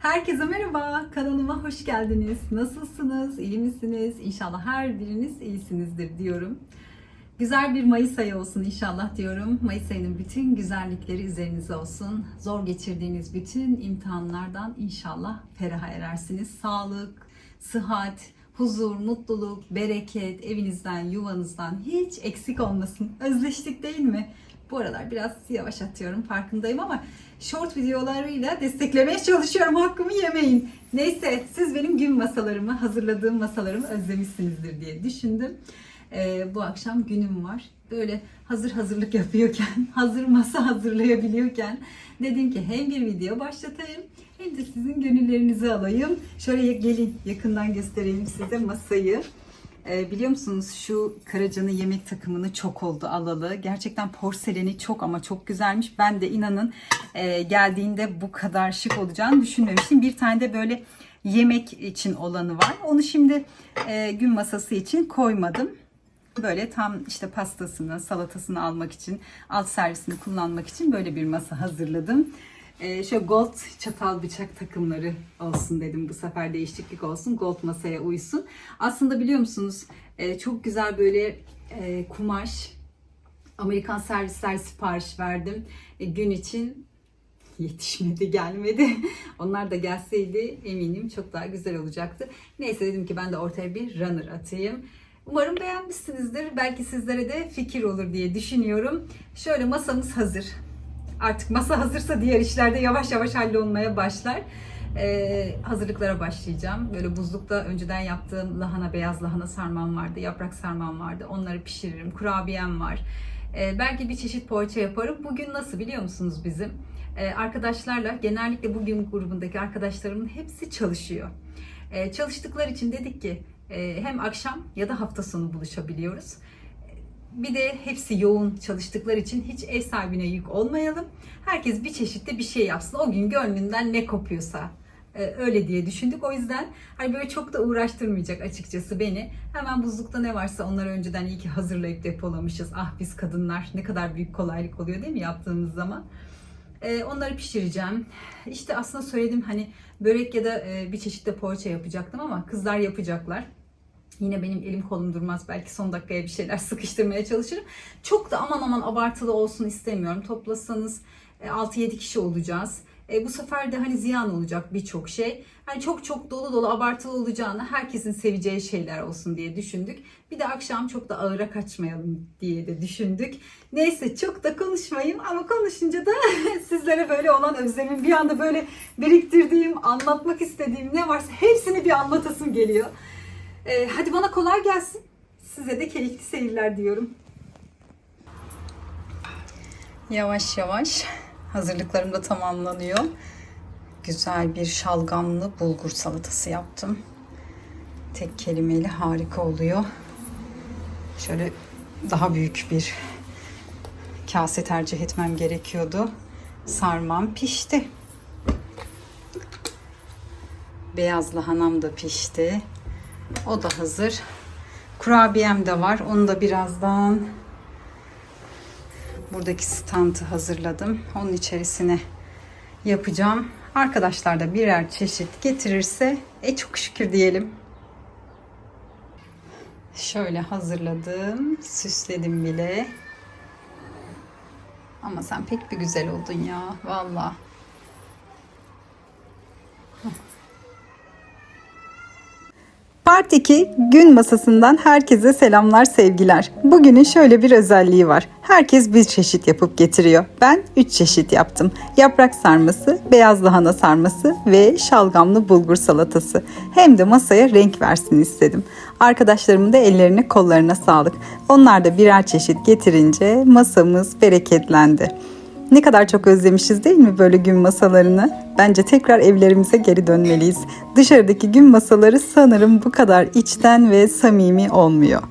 Herkese merhaba, kanalıma hoş geldiniz. Nasılsınız, iyi misiniz? İnşallah her biriniz iyisinizdir diyorum. Güzel bir Mayıs ayı olsun inşallah diyorum. Mayıs ayının bütün güzellikleri üzerinize olsun. Zor geçirdiğiniz bütün imtihanlardan inşallah feraha erersiniz. Sağlık, sıhhat, huzur, mutluluk, bereket evinizden, yuvanızdan hiç eksik olmasın. Özleştik değil mi? Bu aralar biraz yavaş atıyorum farkındayım ama short videolarıyla desteklemeye çalışıyorum. Hakkımı yemeyin. Neyse siz benim gün masalarımı, hazırladığım masalarımı özlemişsinizdir diye düşündüm. Ee, bu akşam günüm var. Böyle hazır hazırlık yapıyorken, hazır masa hazırlayabiliyorken dedim ki hem bir video başlatayım hem de sizin gönüllerinizi alayım. Şöyle gelin yakından göstereyim size masayı. Ee, biliyor musunuz şu Karaca'nın yemek takımını çok oldu alalı. Gerçekten porseleni çok ama çok güzelmiş. Ben de inanın e, geldiğinde bu kadar şık olacağını düşünmemiştim. Bir tane de böyle yemek için olanı var. Onu şimdi e, gün masası için koymadım. Böyle tam işte pastasını, salatasını almak için, alt servisini kullanmak için böyle bir masa hazırladım. Ee, şöyle gold çatal bıçak takımları olsun dedim bu sefer değişiklik olsun. Gold masaya uysun. Aslında biliyor musunuz e, çok güzel böyle e, kumaş Amerikan servisler sipariş verdim. E, gün için yetişmedi, gelmedi. Onlar da gelseydi eminim çok daha güzel olacaktı. Neyse dedim ki ben de ortaya bir runner atayım. Umarım beğenmişsinizdir. Belki sizlere de fikir olur diye düşünüyorum. Şöyle masamız hazır. Artık masa hazırsa diğer işlerde yavaş yavaş hallolmaya başlar. Ee, hazırlıklara başlayacağım. Böyle buzlukta önceden yaptığım lahana, beyaz lahana sarmam vardı, yaprak sarmam vardı. Onları pişiririm. Kurabiyem var. Ee, belki bir çeşit poğaça yaparım. Bugün nasıl biliyor musunuz bizim? Ee, arkadaşlarla, genellikle bugün grubundaki arkadaşlarımın hepsi çalışıyor. Ee, çalıştıkları için dedik ki e, hem akşam ya da hafta sonu buluşabiliyoruz. Bir de hepsi yoğun çalıştıkları için hiç ev sahibine yük olmayalım. Herkes bir çeşitte bir şey yapsın. O gün gönlünden ne kopuyorsa e, öyle diye düşündük. O yüzden hani böyle çok da uğraştırmayacak açıkçası beni. Hemen buzlukta ne varsa onları önceden iyi ki hazırlayıp depolamışız. Ah biz kadınlar ne kadar büyük kolaylık oluyor değil mi yaptığımız zaman. E, onları pişireceğim. İşte aslında söyledim hani börek ya da e, bir çeşitte poğaça yapacaktım ama kızlar yapacaklar. Yine benim elim kolum durmaz. Belki son dakikaya bir şeyler sıkıştırmaya çalışırım. Çok da aman aman abartılı olsun istemiyorum. Toplasanız 6-7 kişi olacağız. E, bu sefer de hani ziyan olacak birçok şey. Hani çok çok dolu dolu abartılı olacağını herkesin seveceği şeyler olsun diye düşündük. Bir de akşam çok da ağıra kaçmayalım diye de düşündük. Neyse çok da konuşmayayım ama konuşunca da sizlere böyle olan özlemim bir anda böyle biriktirdiğim, anlatmak istediğim ne varsa hepsini bir anlatasım geliyor. Ee, hadi bana kolay gelsin. Size de keyifli seyirler diyorum. Yavaş yavaş hazırlıklarım da tamamlanıyor. Güzel bir şalgamlı bulgur salatası yaptım. Tek kelimeyle harika oluyor. Şöyle daha büyük bir kase tercih etmem gerekiyordu. Sarmam pişti. Beyaz lahanam da pişti. O da hazır. Kurabiyem de var. Onu da birazdan buradaki standı hazırladım. Onun içerisine yapacağım. Arkadaşlar da birer çeşit getirirse e çok şükür diyelim. Şöyle hazırladım. Süsledim bile. Ama sen pek bir güzel oldun ya. Vallahi. Part 2 gün masasından herkese selamlar sevgiler. Bugünün şöyle bir özelliği var. Herkes bir çeşit yapıp getiriyor. Ben 3 çeşit yaptım. Yaprak sarması, beyaz lahana sarması ve şalgamlı bulgur salatası. Hem de masaya renk versin istedim. Arkadaşlarımın da ellerine kollarına sağlık. Onlar da birer çeşit getirince masamız bereketlendi. Ne kadar çok özlemişiz değil mi böyle gün masalarını? Bence tekrar evlerimize geri dönmeliyiz. Dışarıdaki gün masaları sanırım bu kadar içten ve samimi olmuyor.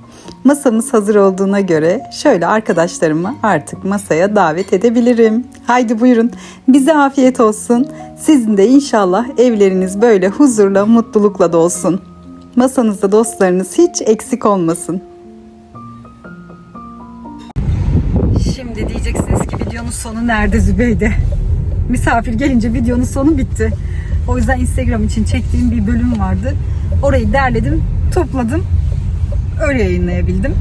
Masamız hazır olduğuna göre şöyle arkadaşlarımı artık masaya davet edebilirim. Haydi buyurun. Bize afiyet olsun. Sizin de inşallah evleriniz böyle huzurla, mutlulukla dolsun. Masanızda dostlarınız hiç eksik olmasın. Şimdi diyeceksiniz videonun sonu nerede Zübeyde? Misafir gelince videonun sonu bitti. O yüzden Instagram için çektiğim bir bölüm vardı. Orayı derledim, topladım. Öyle yayınlayabildim.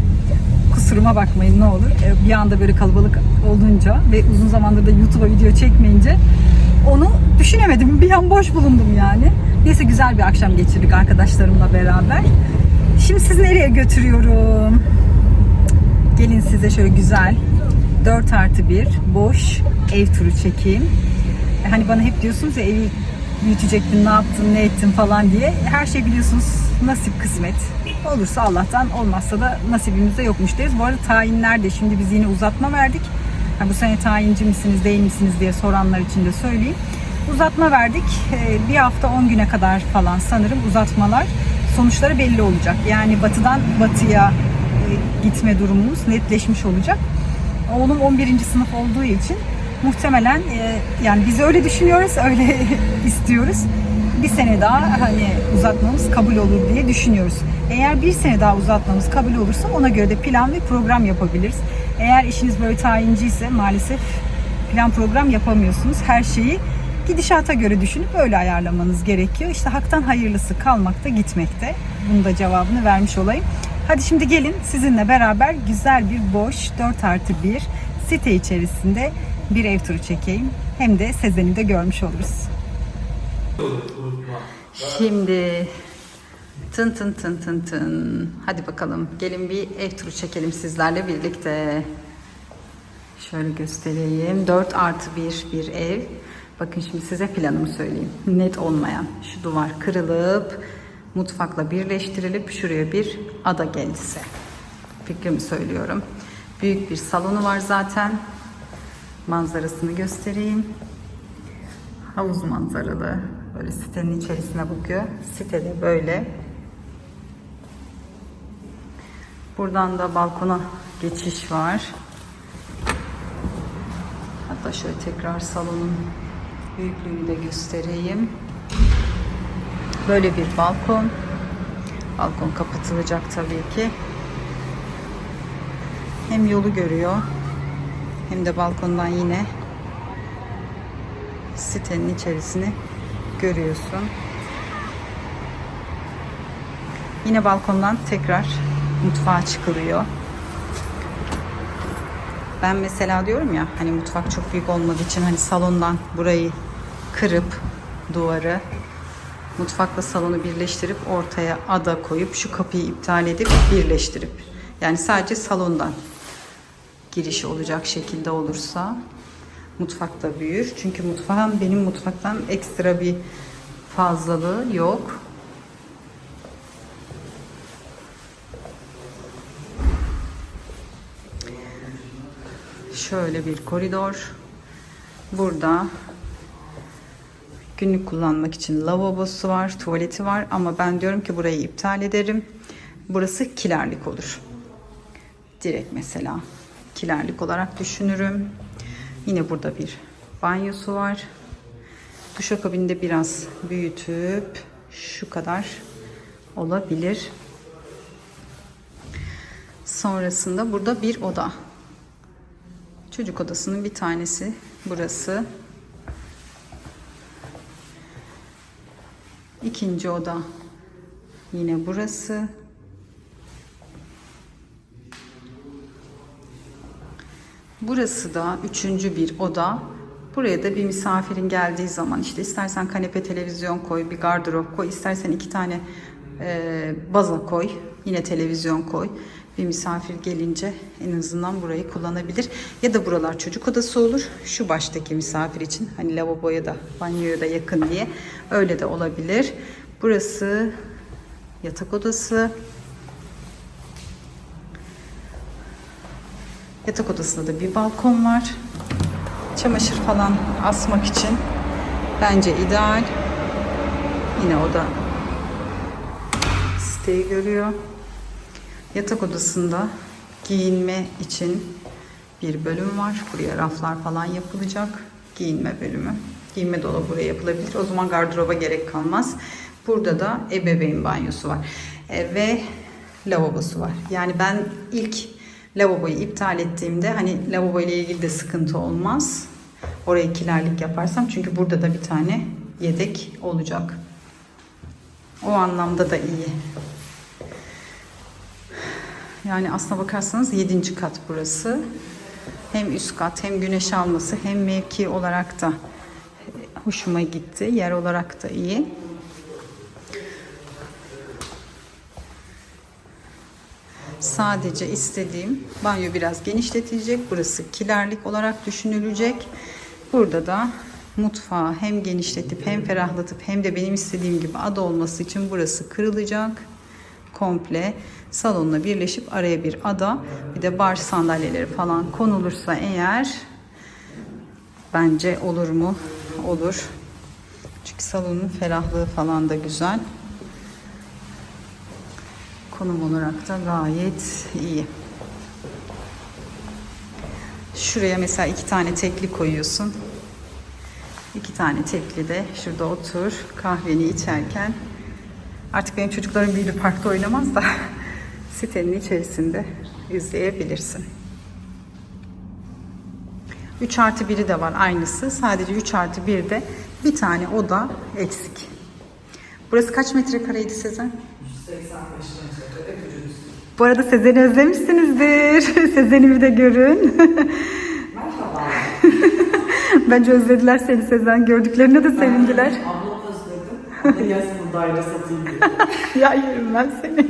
Kusuruma bakmayın ne olur. E, Bir anda böyle kalabalık olunca ve uzun zamandır da YouTube'a video çekmeyince onu düşünemedim. Bir an boş bulundum yani. Neyse güzel bir akşam geçirdik arkadaşlarımla beraber. Şimdi sizi nereye götürüyorum? Gelin size şöyle güzel 4 artı 1 boş ev turu çekeyim. E, Hani bana hep diyorsunuz ya evi büyütecektin, ne yaptın, ne ettin falan diye. Her şey biliyorsunuz nasip kısmet. Olursa Allah'tan, olmazsa da nasibimizde yokmuş deriz. Bu arada tayinler de şimdi biz yine uzatma verdik. Ha, bu sene tayinci misiniz, değil misiniz diye soranlar için de söyleyeyim. Uzatma verdik. E, Bir hafta 10 güne kadar falan sanırım uzatmalar. Sonuçları belli olacak. Yani batıdan batıya e, gitme durumumuz netleşmiş olacak. Oğlum 11. sınıf olduğu için muhtemelen e, yani biz öyle düşünüyoruz, öyle istiyoruz. Bir sene daha hani uzatmamız kabul olur diye düşünüyoruz. Eğer bir sene daha uzatmamız kabul olursa ona göre de plan ve program yapabiliriz. Eğer işiniz böyle tayinci ise maalesef plan program yapamıyorsunuz. Her şeyi gidişata göre düşünüp öyle ayarlamanız gerekiyor. İşte haktan hayırlısı kalmakta gitmekte. Bunun da cevabını vermiş olayım. Hadi şimdi gelin sizinle beraber güzel bir boş 4 artı 1 site içerisinde bir ev turu çekeyim. Hem de Sezen'i de görmüş oluruz. Şimdi tın tın tın tın tın. Hadi bakalım gelin bir ev turu çekelim sizlerle birlikte. Şöyle göstereyim. 4 artı 1 bir ev. Bakın şimdi size planımı söyleyeyim. Net olmayan. Şu duvar kırılıp mutfakla birleştirilip şuraya bir ada gelse. Fikrimi söylüyorum. Büyük bir salonu var zaten. Manzarasını göstereyim. Havuz manzaralı. Böyle sitenin içerisine bakıyor. Sitede böyle. Buradan da balkona geçiş var. Hatta şöyle tekrar salonun büyüklüğünü de göstereyim. Böyle bir balkon. Balkon kapatılacak tabii ki. Hem yolu görüyor hem de balkondan yine sitenin içerisini görüyorsun. Yine balkondan tekrar mutfağa çıkılıyor. Ben mesela diyorum ya hani mutfak çok büyük olmadığı için hani salondan burayı kırıp duvarı mutfakla salonu birleştirip ortaya ada koyup şu kapıyı iptal edip birleştirip yani sadece salondan giriş olacak şekilde olursa mutfak da büyür. Çünkü mutfağın benim mutfaktan ekstra bir fazlalığı yok. Şöyle bir koridor. Burada günlük kullanmak için lavabosu var, tuvaleti var ama ben diyorum ki burayı iptal ederim. Burası kilerlik olur. Direkt mesela kilerlik olarak düşünürüm. Yine burada bir banyosu var. Duşakabini de biraz büyütüp şu kadar olabilir. Sonrasında burada bir oda. Çocuk odasının bir tanesi burası. İkinci oda yine burası. Burası da üçüncü bir oda. Buraya da bir misafirin geldiği zaman işte istersen kanepe televizyon koy, bir gardırop koy, istersen iki tane e, baza koy, yine televizyon koy. Bir misafir gelince en azından burayı kullanabilir. Ya da buralar çocuk odası olur. Şu baştaki misafir için hani lavaboya da banyoya da yakın diye öyle de olabilir. Burası yatak odası. Yatak odasında da bir balkon var. Çamaşır falan asmak için bence ideal. Yine o da siteyi görüyor. Yatak odasında giyinme için bir bölüm var. Buraya raflar falan yapılacak. Giyinme bölümü. Giyinme dolabı buraya yapılabilir. O zaman gardıroba gerek kalmaz. Burada da ebeveyn banyosu var. E, ve lavabosu var. Yani ben ilk lavaboyu iptal ettiğimde hani lavabo ile ilgili de sıkıntı olmaz. Oraya kilerlik yaparsam çünkü burada da bir tane yedek olacak. O anlamda da iyi. Yani aslına bakarsanız 7. kat burası. Hem üst kat hem güneş alması hem mevki olarak da hoşuma gitti. Yer olarak da iyi. Sadece istediğim banyo biraz genişletilecek. Burası kilerlik olarak düşünülecek. Burada da mutfağı hem genişletip hem ferahlatıp hem de benim istediğim gibi ada olması için burası kırılacak. Komple salonla birleşip araya bir ada bir de bar sandalyeleri falan konulursa eğer bence olur mu? Olur. Çünkü salonun ferahlığı falan da güzel. Konum olarak da gayet iyi. Şuraya mesela iki tane tekli koyuyorsun. İki tane tekli de şurada otur kahveni içerken. Artık benim çocuklarım büyüdü parkta oynamaz da sitenin içerisinde izleyebilirsin. 3 artı 1'i de var aynısı. Sadece 3 artı 1'de bir tane oda eksik. Burası kaç metrekareydi Sezen? 185 metrekare. Bu arada Sezen'i özlemişsinizdir. Sezen'i bir de görün. Merhaba. Bence özlediler seni Sezen. Gördüklerine de sevindiler. Ablamı özledim. Gelsin bu daire satayım diye. ya yerim ben seni.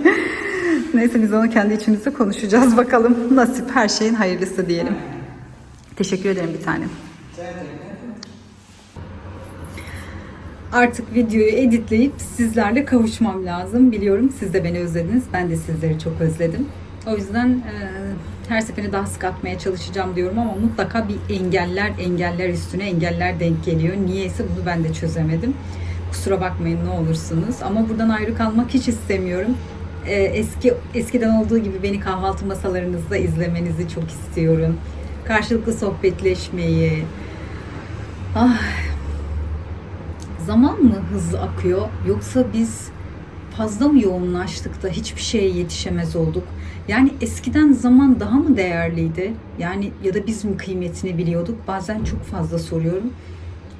Neyse biz onu kendi içimizde konuşacağız bakalım. Nasip her şeyin hayırlısı diyelim. Teşekkür ederim bir tanem. Artık videoyu editleyip sizlerle kavuşmam lazım. Biliyorum siz de beni özlediniz. Ben de sizleri çok özledim. O yüzden e, her seferinde daha sık atmaya çalışacağım diyorum ama mutlaka bir engeller engeller üstüne engeller denk geliyor. Niyeyse bunu ben de çözemedim. Kusura bakmayın ne olursunuz. Ama buradan ayrı kalmak hiç istemiyorum. E, eski eskiden olduğu gibi beni kahvaltı masalarınızda izlemenizi çok istiyorum. Karşılıklı sohbetleşmeyi. Ah zaman mı hızlı akıyor yoksa biz fazla mı yoğunlaştık da hiçbir şeye yetişemez olduk? Yani eskiden zaman daha mı değerliydi? Yani ya da biz mi kıymetini biliyorduk? Bazen çok fazla soruyorum.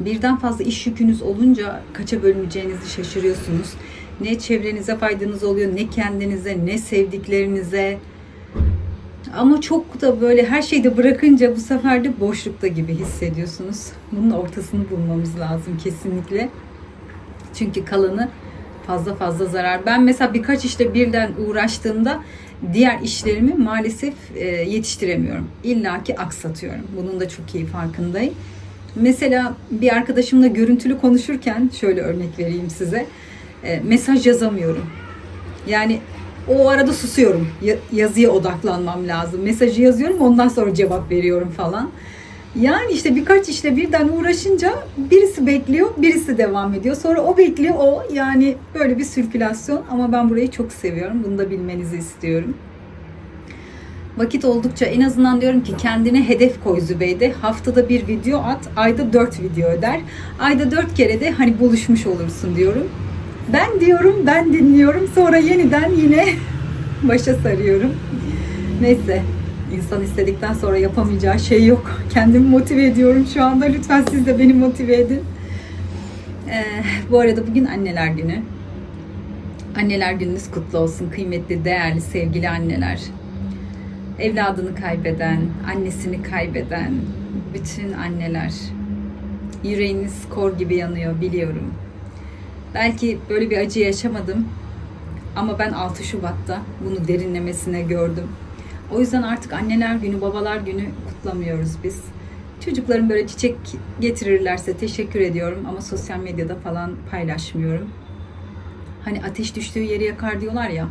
Birden fazla iş yükünüz olunca kaça bölüneceğinizi şaşırıyorsunuz. Ne çevrenize faydanız oluyor, ne kendinize, ne sevdiklerinize. Ama çok da böyle her şeyi de bırakınca bu sefer de boşlukta gibi hissediyorsunuz. Bunun ortasını bulmamız lazım kesinlikle. Çünkü kalanı fazla fazla zarar. Ben mesela birkaç işte birden uğraştığımda diğer işlerimi maalesef e, yetiştiremiyorum. İlla ki aksatıyorum. Bunun da çok iyi farkındayım. Mesela bir arkadaşımla görüntülü konuşurken şöyle örnek vereyim size. E, mesaj yazamıyorum. Yani o arada susuyorum. Ya- yazıya odaklanmam lazım. Mesajı yazıyorum ondan sonra cevap veriyorum falan. Yani işte birkaç işle birden uğraşınca birisi bekliyor, birisi devam ediyor. Sonra o bekliyor, o yani böyle bir sirkülasyon ama ben burayı çok seviyorum. Bunu da bilmenizi istiyorum. Vakit oldukça en azından diyorum ki kendine hedef koy Zübeyde. Haftada bir video at, ayda dört video öder. Ayda dört kere de hani buluşmuş olursun diyorum. Ben diyorum, ben dinliyorum. Sonra yeniden yine başa sarıyorum. Neyse, insan istedikten sonra yapamayacağı şey yok. Kendimi motive ediyorum şu anda. Lütfen siz de beni motive edin. Ee, bu arada bugün anneler günü. Anneler gününüz kutlu olsun. Kıymetli, değerli, sevgili anneler. Evladını kaybeden, annesini kaybeden bütün anneler. Yüreğiniz kor gibi yanıyor biliyorum. Belki böyle bir acı yaşamadım ama ben 6 Şubat'ta bunu derinlemesine gördüm. O yüzden artık anneler günü, babalar günü kutlamıyoruz biz. Çocuklarım böyle çiçek getirirlerse teşekkür ediyorum ama sosyal medyada falan paylaşmıyorum. Hani ateş düştüğü yeri yakar diyorlar ya.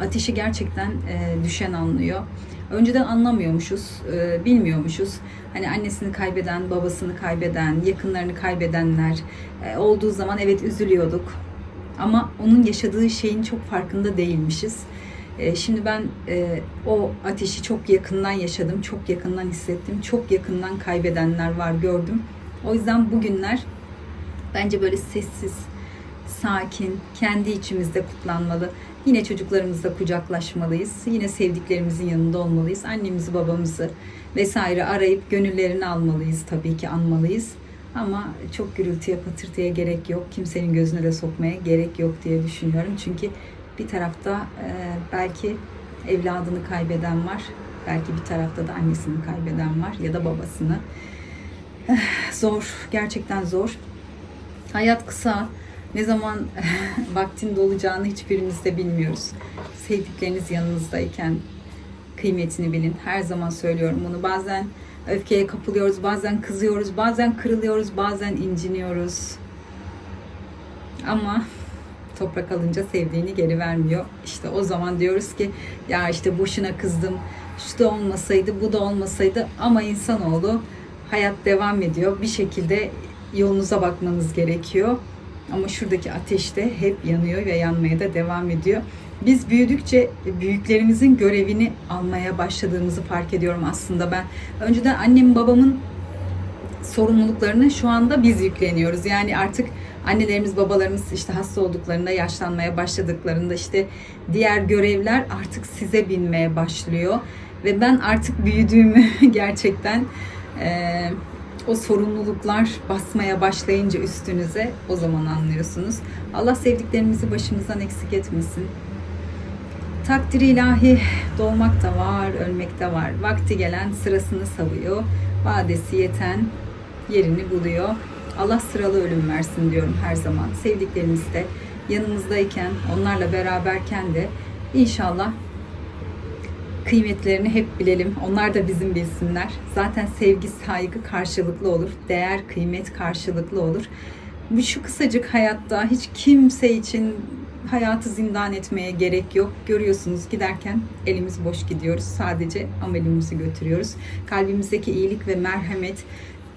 Ateşi gerçekten e, düşen anlıyor. Önceden anlamıyormuşuz, e, bilmiyormuşuz. Hani annesini kaybeden, babasını kaybeden, yakınlarını kaybedenler e, olduğu zaman evet üzülüyorduk. Ama onun yaşadığı şeyin çok farkında değilmişiz. E, Şimdi ben e, o ateşi çok yakından yaşadım, çok yakından hissettim, çok yakından kaybedenler var gördüm. O yüzden bugünler bence böyle sessiz, sakin, kendi içimizde kutlanmalı. Yine çocuklarımızla kucaklaşmalıyız. Yine sevdiklerimizin yanında olmalıyız. Annemizi, babamızı vesaire arayıp gönüllerini almalıyız tabii ki anmalıyız. Ama çok gürültüye patırtıya gerek yok. Kimsenin gözüne de sokmaya gerek yok diye düşünüyorum. Çünkü bir tarafta e, belki evladını kaybeden var. Belki bir tarafta da annesini kaybeden var ya da babasını. Eh, Zor, gerçekten zor. Hayat kısa. Ne zaman vaktin dolacağını hiçbirimiz de bilmiyoruz. Sevdikleriniz yanınızdayken kıymetini bilin. Her zaman söylüyorum bunu. Bazen öfkeye kapılıyoruz, bazen kızıyoruz, bazen kırılıyoruz, bazen inciniyoruz. Ama toprak alınca sevdiğini geri vermiyor. İşte o zaman diyoruz ki ya işte boşuna kızdım. Şu da olmasaydı, bu da olmasaydı ama insanoğlu hayat devam ediyor. Bir şekilde yolunuza bakmanız gerekiyor. Ama şuradaki ateş de hep yanıyor ve yanmaya da devam ediyor. Biz büyüdükçe büyüklerimizin görevini almaya başladığımızı fark ediyorum aslında ben. Önceden annem babamın sorumluluklarını şu anda biz yükleniyoruz. Yani artık annelerimiz babalarımız işte hasta olduklarında yaşlanmaya başladıklarında işte diğer görevler artık size binmeye başlıyor. Ve ben artık büyüdüğümü gerçekten eee o sorumluluklar basmaya başlayınca üstünüze o zaman anlıyorsunuz. Allah sevdiklerimizi başımızdan eksik etmesin. Takdiri ilahi doğmak da var, ölmek de var. Vakti gelen sırasını savuyor. Vadesi yeten yerini buluyor. Allah sıralı ölüm versin diyorum her zaman. Sevdiklerimiz de yanımızdayken, onlarla beraberken de inşallah kıymetlerini hep bilelim. Onlar da bizim bilsinler. Zaten sevgi, saygı karşılıklı olur. Değer, kıymet karşılıklı olur. Bu şu kısacık hayatta hiç kimse için hayatı zindan etmeye gerek yok. Görüyorsunuz giderken elimiz boş gidiyoruz. Sadece amelimizi götürüyoruz. Kalbimizdeki iyilik ve merhamet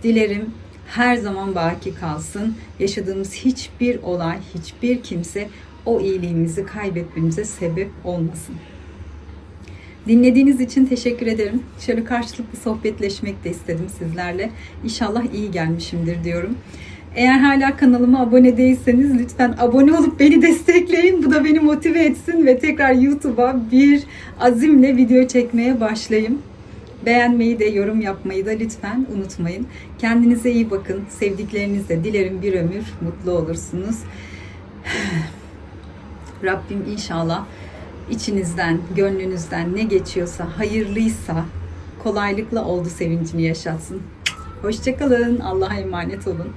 dilerim her zaman baki kalsın. Yaşadığımız hiçbir olay, hiçbir kimse o iyiliğimizi kaybetmemize sebep olmasın. Dinlediğiniz için teşekkür ederim. Şöyle karşılıklı sohbetleşmek de istedim sizlerle. İnşallah iyi gelmişimdir diyorum. Eğer hala kanalıma abone değilseniz lütfen abone olup beni destekleyin. Bu da beni motive etsin ve tekrar YouTube'a bir azimle video çekmeye başlayayım. Beğenmeyi de yorum yapmayı da lütfen unutmayın. Kendinize iyi bakın. Sevdiklerinizle dilerim bir ömür mutlu olursunuz. Rabbim inşallah içinizden, gönlünüzden ne geçiyorsa, hayırlıysa kolaylıkla oldu sevincini yaşatsın. Hoşçakalın. Allah'a emanet olun.